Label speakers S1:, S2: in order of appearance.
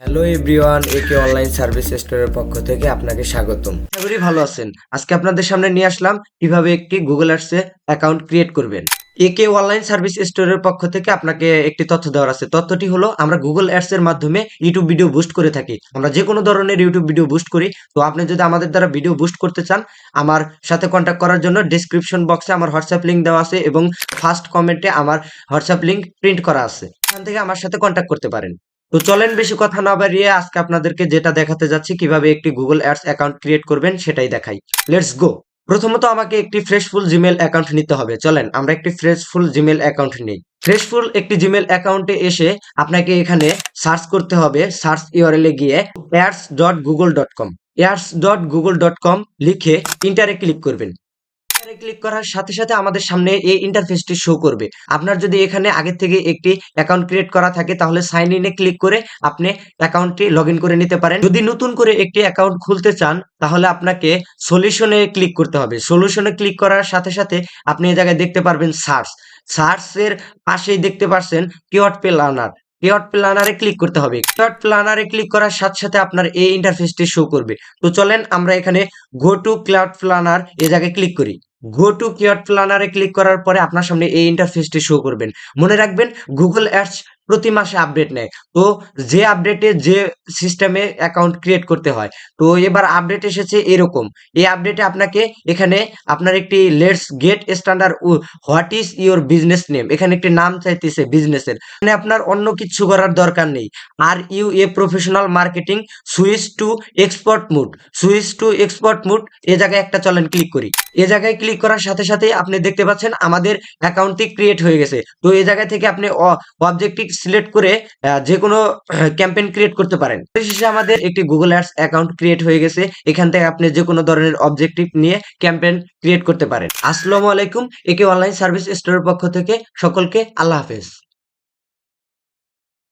S1: Hello everyone AK online service স্টোরের পক্ষ থেকে আপনাকে স্বাগতম। আশা ভালো আছেন। আজকে আপনাদের সামনে নিয়ে আসলাম কীভাবে একটি গুগল আর্টসে অ্যাকাউন্ট ক্রিয়েট করবেন। একে অনলাইন সার্ভিস স্টোরের পক্ষ থেকে আপনাকে একটি তথ্য দেওয়ার আছে। তথ্যটি হলো, আমরা গুগল অ্যাডস এর মাধ্যমে ইউটিউব ভিডিও বুস্ট করে থাকি। আমরা যে কোনো ধরনের ইউটিউব ভিডিও বুস্ট করি। তো আপনি যদি আমাদের দ্বারা ভিডিও বুস্ট করতে চান, আমার সাথে কন্ট্যাক্ট করার জন্য ডিসক্রিপশন বক্সে আমার হোয়াটসঅ্যাপ লিঙ্ক দেওয়া আছে এবং ফার্স্ট কমেন্টে আমার হোয়াটসঅ্যাপ লিঙ্ক প্রিন্ট করা আছে। এখান থেকে আমার সাথে কন্ট্যাক্ট করতে পারেন। তো চলেন বেশি কথা না বাড়িয়ে আজকে আপনাদেরকে যেটা দেখাতে যাচ্ছি, কীভাবে একটি গুগল অ্যাডস অ্যাকাউন্ট ক্রিয়েট করবেন সেটাই দেখাই। লেটস গো প্রথমত আমাকে একটি ফ্রেশফুল জিমেল অ্যাকাউন্ট নিতে হবে। চলেন, আমরা একটি ফ্রেশফুল জিমেল অ্যাকাউন্ট নিই। ফ্রেশফুল একটি জিমেল অ্যাকাউন্টে এসে আপনাকে এখানে সার্চ করতে হবে। সার্চ ইউআরএলে গিয়ে ads dot Google dot com ads dot Google dot com লিখে ইন্টারে ক্লিক করবেন। ক্লিক করার সাথে সাথে আমাদের সামনে এই ইন্টারফেসটি শো করবে। আপনার যদি এখানে আগে থেকে একটি অ্যাকাউন্ট ক্রিয়েট করা থাকে, তাহলে সাইন ইনে ক্লিক করে আপনি অ্যাকাউন্টটি লগ করে নিতে পারেন। যদি নতুন করে একটি অ্যাকাউন্ট খুলতে চান, তাহলে আপনাকে সলিউশনে ক্লিক করতে হবে। সলিউশনে ক্লিক করার সাথে সাথে আপনি এই জায়গায় দেখতে পারবেন সার্চ সার্চের পাশেই দেখতে পাচ্ছেন কিওয়ার্ড প্ল্যানার কিওয়ার্ড প্ল্যানারে ক্লিক করতে হবে। কিওয়ার্ড প্ল্যানারে ক্লিক করার সাথে সাথে আপনার এই ইন্টারফেসটি শো করবে। তো চলেন আমরা এখানে গো টু ক্লাউড প্ল্যানার এই জায়গায় ক্লিক করি। গো টু কিওয়ার্ড প্ল্যানারে ক্লিক করার পরে আপনার সামনে এই ইন্টারফেসটি শো করবেন। মনে রাখবেন গুগল অ্যাডস প্রতি মাসে আপডেট নেয়। তো যে আপডেটে যে সিস্টেমে অ্যাকাউন্ট ক্রিয়েট করতে হয়, তো এবার আপডেট এসেছে এরকম। এই আপডেটে আপনাকে এখানে আপনার একটি let's get standard what is your business name এখানে একটি নাম চাইতেছে বিজনেসের মানে আপনার অন্য কিছু করার দরকার নেই। Are you a professional marketing switch to expert mode switch to expert mode এ জায়গায় একটা চলেন ক্লিক করি। এ জায়গায় ক্লিক করার সাথে সাথে আপনি দেখতে পাচ্ছেন আমাদের অ্যাকাউন্টটি ক্রিয়েট হয়ে গেছে। তো এই জায়গা থেকে আপনি অবজেক্টিভ সিলেক্ট করে যে কোনো ক্যাম্পেইন ক্রিয়েট করতে পারেন। শেষে আমাদের একটি গুগল অ্যাডস অ্যাকাউন্ট ক্রিয়েট হয়ে গেছে। এখান থেকে আপনি যে কোনো ধরনের অবজেক্টিভ নিয়ে ক্যাম্পেইন ক্রিয়েট করতে পারেন। আসসালামু আলাইকুম, একে অনলাইন সার্ভিস স্টোরের পক্ষ থেকে সকলকে আল্লাহ হাফেজ।